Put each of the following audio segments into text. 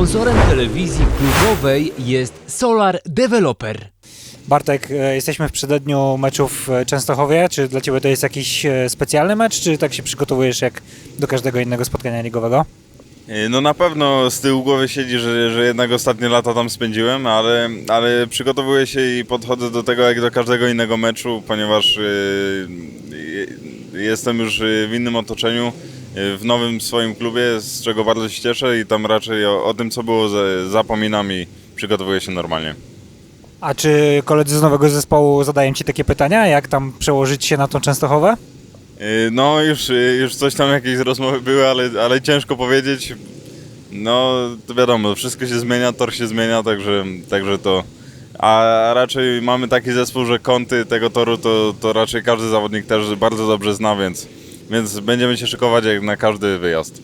Sponsorem telewizji klubowej jest Solar Developer. Bartek, e, jesteśmy w przededniu meczu w e, Częstochowie. Czy dla Ciebie to jest jakiś e, specjalny mecz, czy tak się przygotowujesz jak do każdego innego spotkania ligowego? No na pewno z tyłu głowy siedzi, że, że jednak ostatnie lata tam spędziłem, ale, ale przygotowuję się i podchodzę do tego jak do każdego innego meczu, ponieważ e, jestem już w innym otoczeniu, w nowym swoim klubie, z czego bardzo się cieszę i tam raczej o, o tym co było za- zapominam i przygotowuję się normalnie. A czy koledzy z nowego zespołu zadają Ci takie pytania, jak tam przełożyć się na tą Częstochowę? E, No już, e, już coś tam jakieś rozmowy były, ale, ale ciężko powiedzieć. No to wiadomo, wszystko się zmienia, tor się zmienia, także, także to. A raczej mamy taki zespół, że kąty tego toru to, to raczej każdy zawodnik też bardzo dobrze zna, więc, więc będziemy się szykować jak na każdy wyjazd.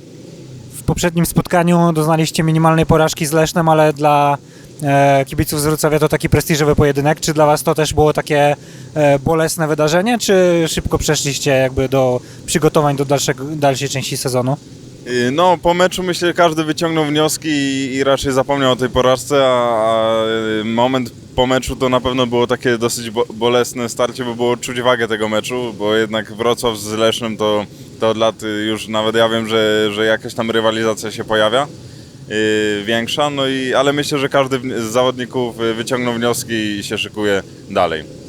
W poprzednim spotkaniu doznaliście minimalnej porażki z Lesznem, ale dla e, kibiców z Wrocławia to taki prestiżowy pojedynek. Czy dla Was to też było takie e, bolesne wydarzenie, czy szybko przeszliście jakby do przygotowań do dalszego, dalszej części sezonu? Y, No, po meczu myślę, że każdy wyciągnął wnioski i, i raczej zapomniał o tej porażce, a, a y, moment po meczu to na pewno było takie dosyć bo, bolesne starcie, bo było czuć wagę tego meczu, bo jednak Wrocław z Lesznem to, to od lat y, już nawet ja wiem, że, że jakaś tam rywalizacja się pojawia. y, większa, no i ale myślę, że każdy z zawodników wyciągnął wnioski i się szykuje dalej.